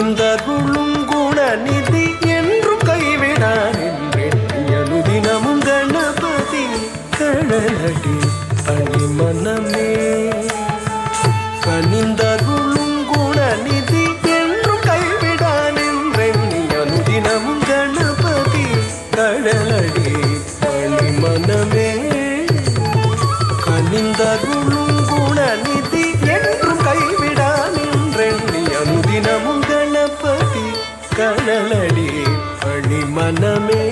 புரிந்தருளும் குணநிதி என்றும் கைவிடார் என்றெண்ணியனுதினமும் கணபதி கணலடி கடலடி பணி மனமே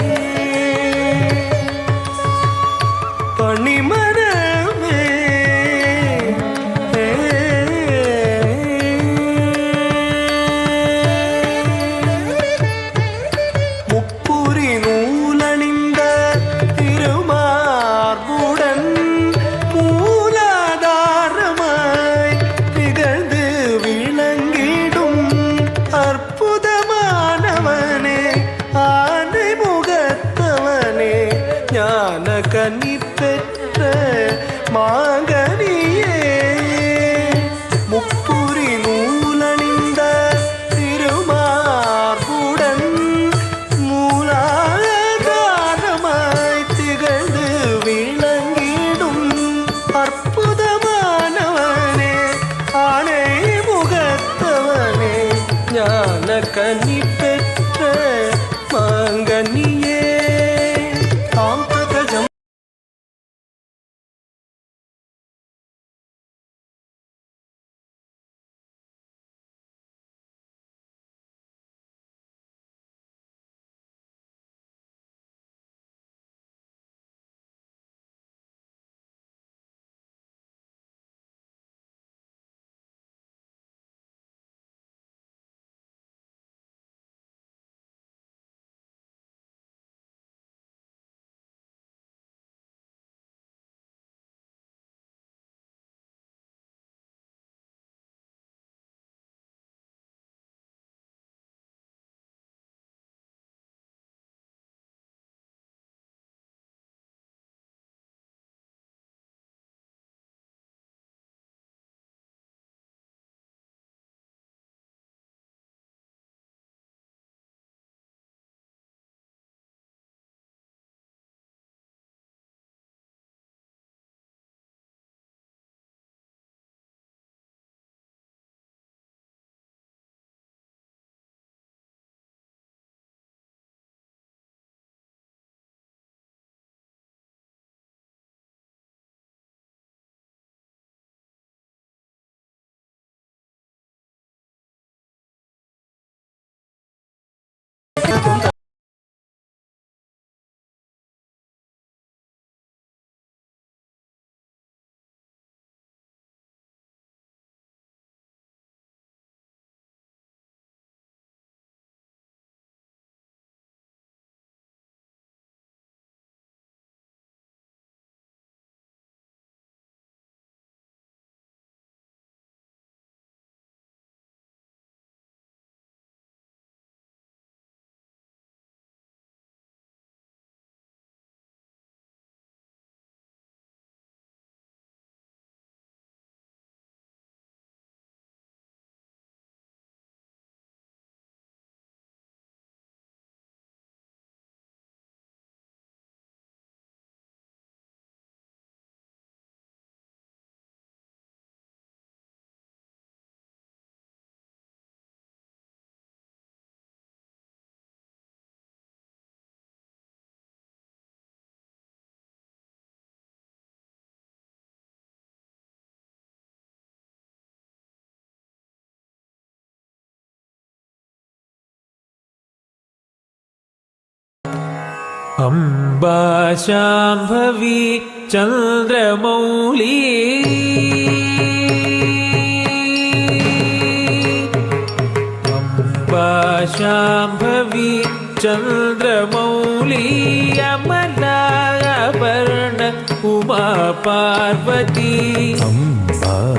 अम्बाशाम्भवी चन्द्रमौली। अम्बाशाम्भवी चन्द्रमौली अमला अपर्ण उमा पार्वती अम्बाशाम्भवि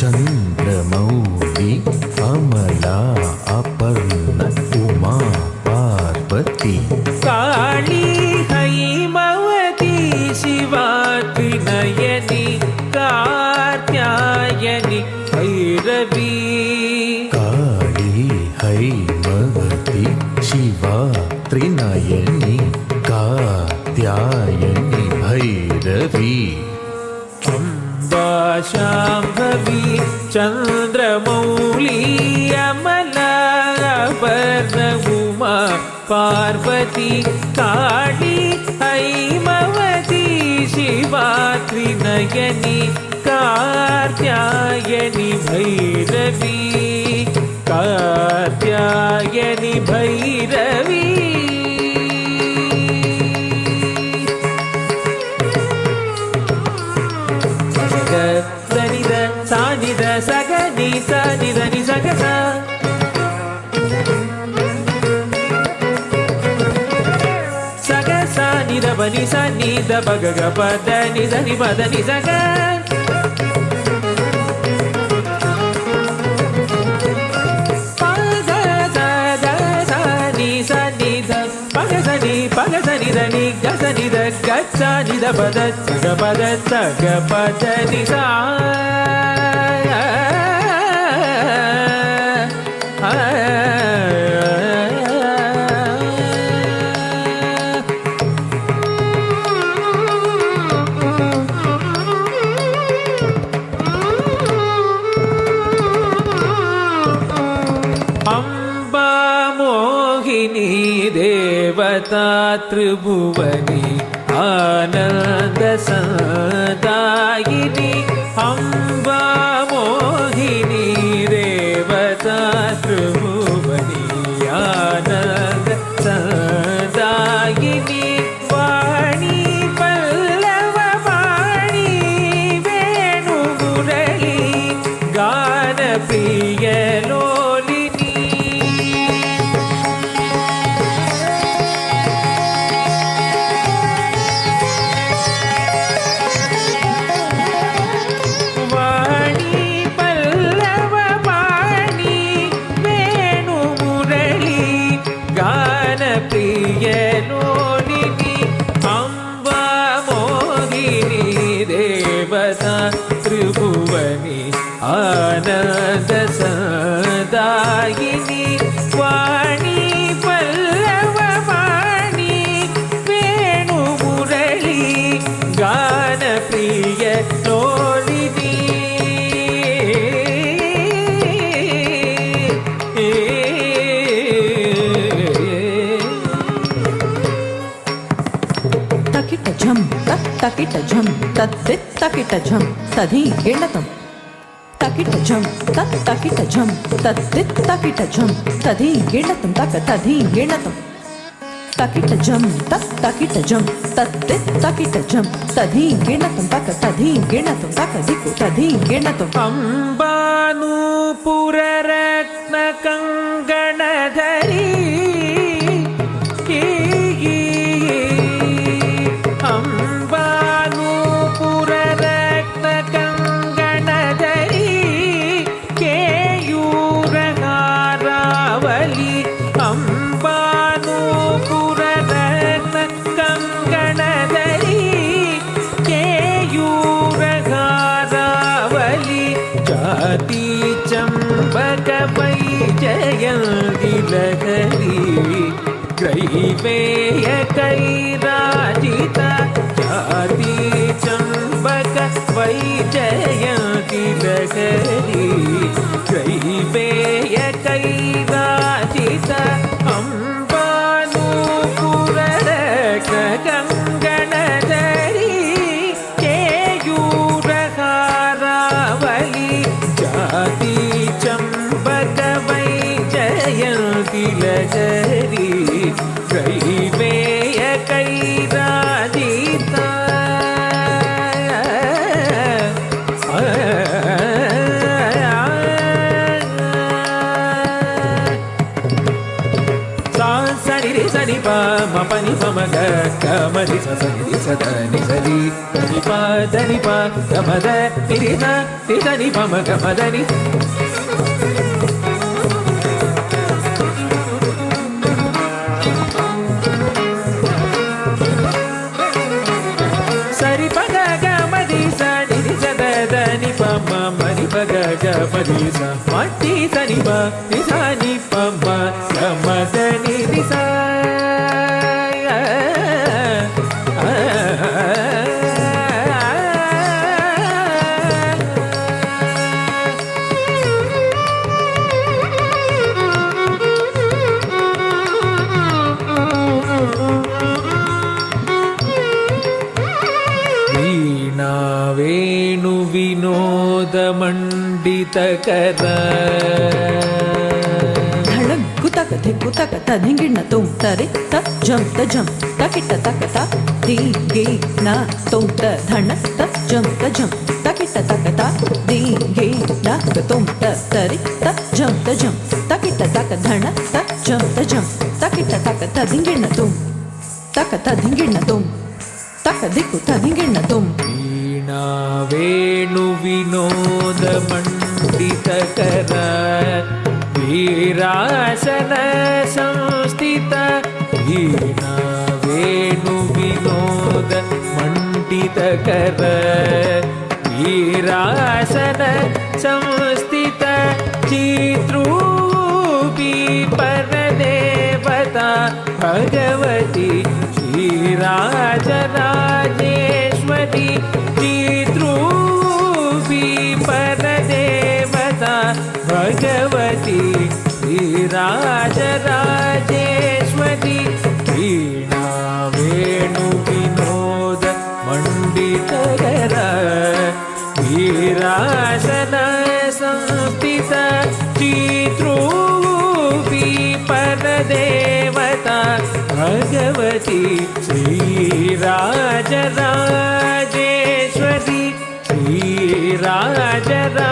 चन्द्रमौली अमला अपर्ण। शाम्भवी चन्द्रमौली अमलाभरण उमा पार्वती काळी हैमवती शिवा त्रिनयनि कार्त्यायनि भैरवी कार्त्यायनि भैरवी ಪ ನಿ ಸ ನಿ ದ ಪ ಗ ಗ ಪ ದ ನಿ ಸ ನಿ ಪ ದ ನಿ ಸ ಗ ಪ ಗ ಸ ದ ಸ ನಿ ಸ நீ தேவதா திரிபுவனி ஆனந்த சதாயினி அம்பா తకిటజం తద్దిత్తకిటజం తధి ఎణతం తకిటజం తత్ తకిటజం తద్దిత్తకిటజం తధి ఎణతం తక తధి ఎణతం తకిటజం తత్ తకిటజం తద్దిత్తకిటజం తధి ఎణతం తక తధి ఎణతం తక దిక్కు తధి ఎణతం పంబానూపురే केयूरहारावली जाति चम्बक वै जयन्ति लहरी ग्रैवेय कैराजिता जाति चम्बक वै जयन्ति लहरी ग्रैवेय సరి ప మపని మమ గ మరి సరి సద ని సరి ని ప దని ప గమద తిరి న తిదని మమ మట్టి సని ప నిసని ప पादमण्डितकर कुतक थे कुतक तनिंगिण तुम तरे त जम त जम तकिट तक त दी गे न तुम त धन त जम त जम तकिट तक त दी गे न तुम त तरे त जम त जम तकिट तक धन त जम त जम तकिट तक त धिंगिण तुम तक त धिंगिण तुम तक दिकु त धिंगिण तुम वेणुविनोद वीरासन संस्थित वीणा वेणुविनोद मण्डितकर हिरासन संस्थित चित्रूपी परदेवता भगवती श्रीराजराजेश्वरी शोधर वीरासन संस्थित चित्रूपी परदेवता भगवती श्रीराजराजेश्वरी श्रीराजरा